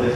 So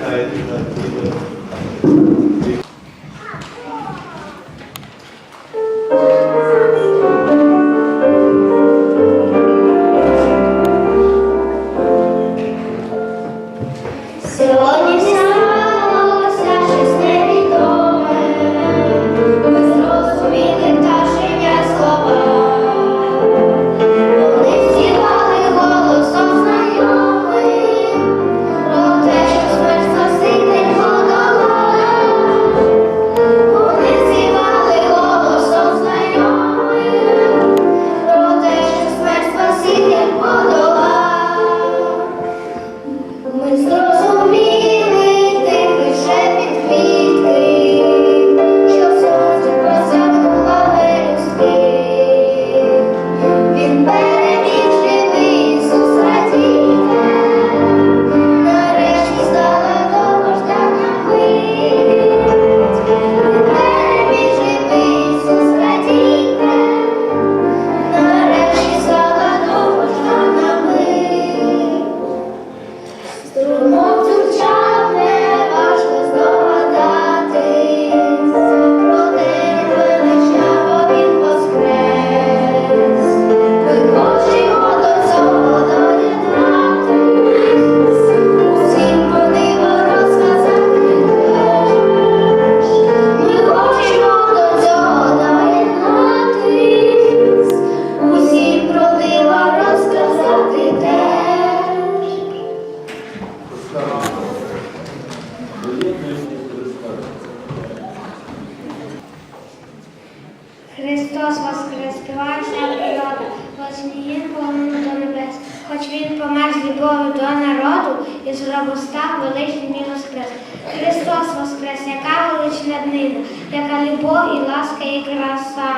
любові до народу і зробив став великим і воскрес. Христос Воскрес, яка велична днина, яка любов і ласка, і краса.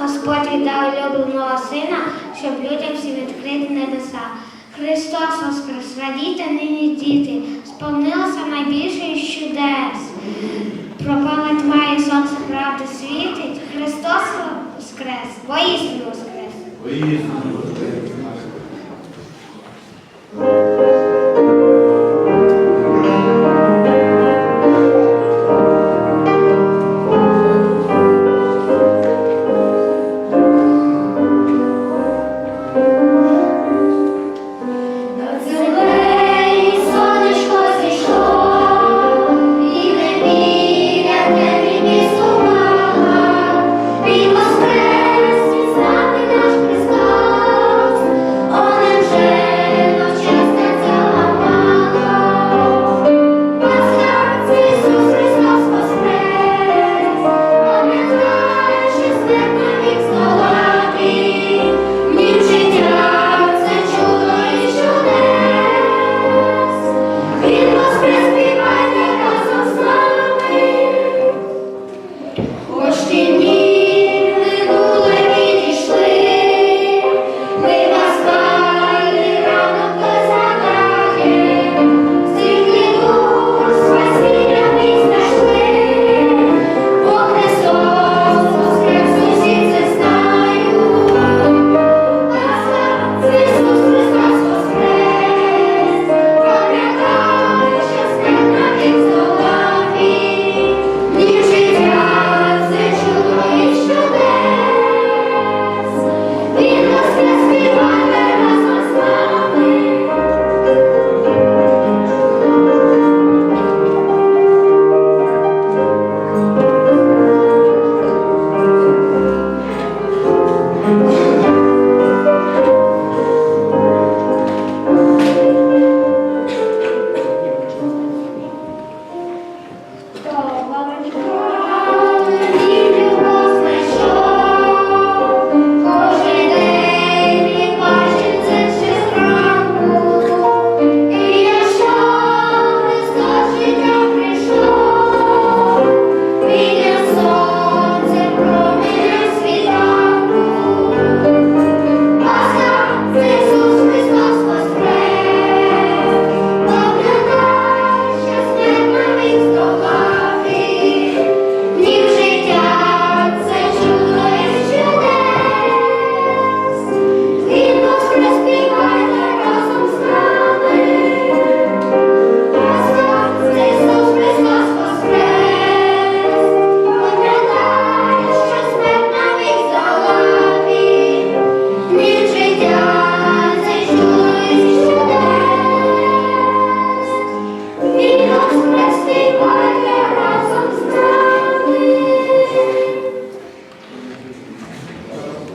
Господь віддав улюбленого сина, щоб людям всім відкрити небеса. Христос Воскрес, радійте нині діти, сповнилося найбільше із чудес. Пропала тьма і сонце правди світить. Христос Воскрес, воїсну Воскрес. Воїсну воскрес.